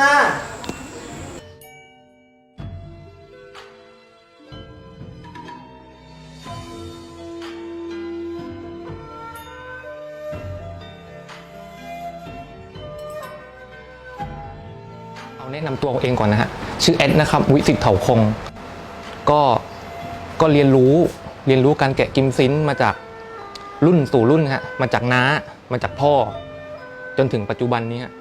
มา เอาแนะนำตัวเองก่อนนะฮะ ชื่อแอดนะครับ วิสิตเถาคง ก็ก็เรียนรู้เรียนรู้การแกะกิมซินมาจากรุ่นสู่รุ่นฮะมาจากน้ามาจากพ่อ จนถึงปัจจุบันนี้ฮะ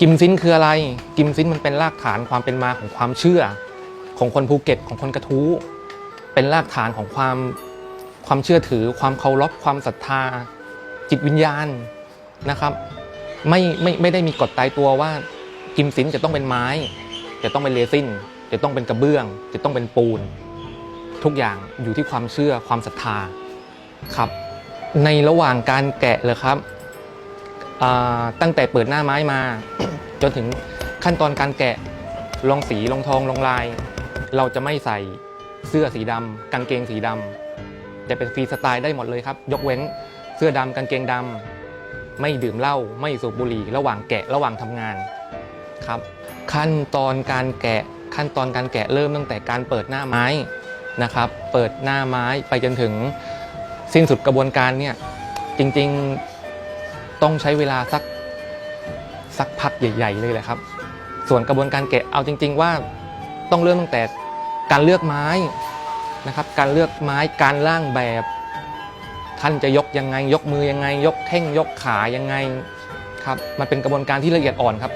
กิมซินคืออะไร กิมซินมันเป็นรากฐานความเป็นมาของความเชื่อ ของคนภูเก็ตของคนกระทู้ เป็นรากฐานของความความเชื่อถือ ความเคารพความศรัทธา จิตวิญญาณนะครับ ไม่ไม่ไม่ได้มีกฎตายตัวว่า กิมซินจะต้องเป็นไม้ จะต้องเป็นเรซินจะต้องเป็นกระเบื้อง จะต้องเป็นปูน ทุกอย่างอยู่ที่ความเชื่อความศรัทธาครับ ในระหว่างการแกะเลยครับ ตั้งแต่เปิดหน้าไม้มา จนถึงขั้นตอนการแกะลงสีลงทองลงลาย เราจะไม่ใส่เสื้อสีดำกางเกงสีดำจะเป็นฟรีสไตล์ได้หมดเลยครับ ยกเว้นเสื้อดำกางเกงดำไม่ดื่มเหล้าไม่สูบบุหรี่ ระหว่างแกะระหว่างทำงานครับ ขั้นตอนการแกะขั้นตอนการแกะเริ่มตั้งแต่การเปิดหน้าไม้นะครับ เปิดหน้าไม้ไปจนถึงสิ้นสุดกระบวนการเนี่ยจริงๆ ต้องใช้เวลาสักสักพักใหญ่ ๆ เลยแหละครับ ส่วนกระบวนการแกะเอาจริง ๆ ว่าต้องเริ่มตั้งแต่การเลือกไม้นะครับ การเลือกไม้การร่างแบบ ท่านจะยกยังไง ยกมือยังไง ยกแข้งยกขายังไงครับมันเป็นกระบวนการที่ละเอียดอ่อนครับ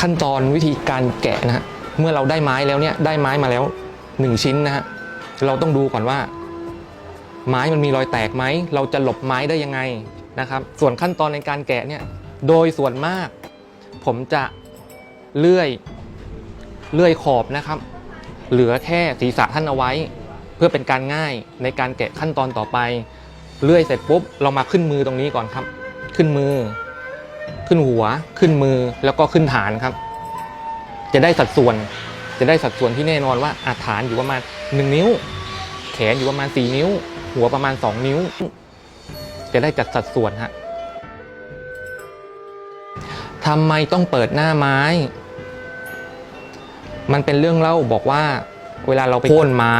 ขั้นตอนวิธีการแกะนะฮะเมื่อเราได้ไม้แล้วเนี่ยได้ไม้มาแล้วหนึ่งชิ้นนะฮะเราต้องดูก่อนว่า ไม้มันมีรอยแตกไหม เราจะหลบไม้ได้ยังไงนะครับ ส่วนขั้นตอนในการแกะเนี่ย โดยส่วนมาก ผมจะเลื่อยเลื่อยขอบนะครับ เหลือแค่ศีรษะท่านเอาไว้ เพื่อเป็นการง่ายในการแกะขั้นตอนต่อไป เลื่อยเสร็จปุ๊บเรามาขึ้นมือตรงนี้ก่อนครับ ขึ้นมือ ขึ้นหัว ขึ้นมือแล้วก็ขึ้นฐานครับ จะได้สัดส่วน จะได้สัดส่วนที่แน่นอนว่าอาฐานอยู่ประมาณ 1 นิ้ว แขนอยู่ประมาณ 4 นิ้ว หัวประมาณ 2 นิ้ว จะได้จัดสัดส่วนฮะทำไมต้องเปิดหน้าไม้ มันเป็นเรื่องเล่าบอกว่า เวลาเราไปโค่นไม้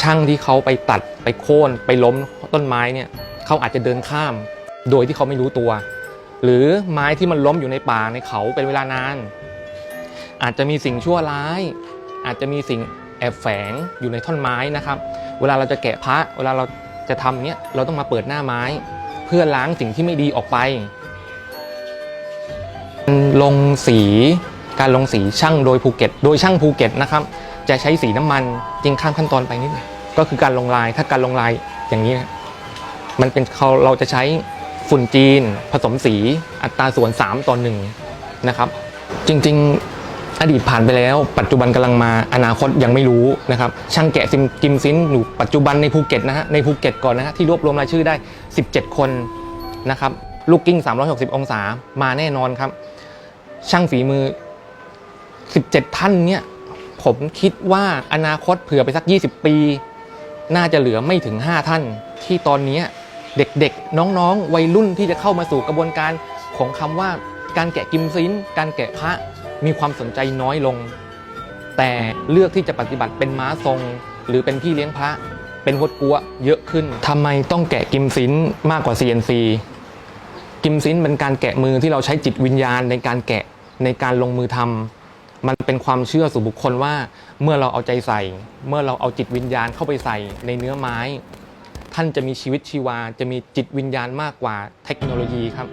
ช่างที่เขาไปตัดไปโค่นไปล้มต้นไม้เนี่ยเขาอาจจะเดินข้าม โดยที่เขาไม่รู้ตัว หรือไม้ที่มันล้มอยู่ในป่าในเขาเป็นเวลานาน อาจจะมีสิ่งชั่วร้าย อาจจะมีสิ่งแอบแฝงอยู่ในท่อนไม้นะครับ เวลาเราจะแกะพระ เวลาเราจะทำเนี้ยเราต้องมาเปิดหน้าไม้ เพื่อล้างสิ่งที่ไม่ดีออกไปลงสีการลงสีช่างโดยภูเก็ต โดยช่างภูเก็ตนะครับจะใช้สีน้ำมันจริงข้ามขั้นตอนไปนิดหนึงก็คือการลงลายถ้าการลงลายอย่างนี้นะมันเป็นเขาเราจะใช้ฝุ่นจีน ผสมสีอัตราส่วน 3 ต่อ1นะครับ จริง ๆ อดีตผ่านไปแล้ว ปัจจุบันกำลังมาอนาคตยังไม่รู้นะครับช่างแกะซิมกิมซินอยู่ปัจจุบันในภูเก็ตนะฮะในภูเก็ตก่อนนะฮะที่รวบรวมรายชื่อได้ 17 คนนะครับลูกกิ้ง 360 องศามาแน่นอนครับ ช่างฝีมือ 17 ท่านเนี่ยผมคิดว่าอนาคตเผื่อไปสัก 20 ปี น่าจะเหลือไม่ถึง 5 ท่าน ที่ตอนนี้เด็กๆ น้องๆ วัยรุ่นที่จะเข้ามาสู่กระบวนการของคำว่าการแกะกิมซินการแกะพระ มีความสนใจน้อยลง แต่เลือกที่จะปฏิบัติเป็นม้าทรง หรือเป็นพี่เลี้ยงพระ เป็นวดกัวเยอะขึ้นทำไมต้องแกะกิมซินมากกว่า CNC กิมซินเป็นการแกะมือที่เราใช้จิตวิญญาณในการแกะในการลงมือทำมันเป็นความเชื่อสู่บุคคลว่า เมื่อเราเอาใจใส่ เมื่อเราเอาจิตวิญญาณเข้าไปใส่ในเนื้อไม้ ท่านจะมีชีวิตชีวา จะมีจิตวิญญาณมากกว่าเทคโนโลยีครับ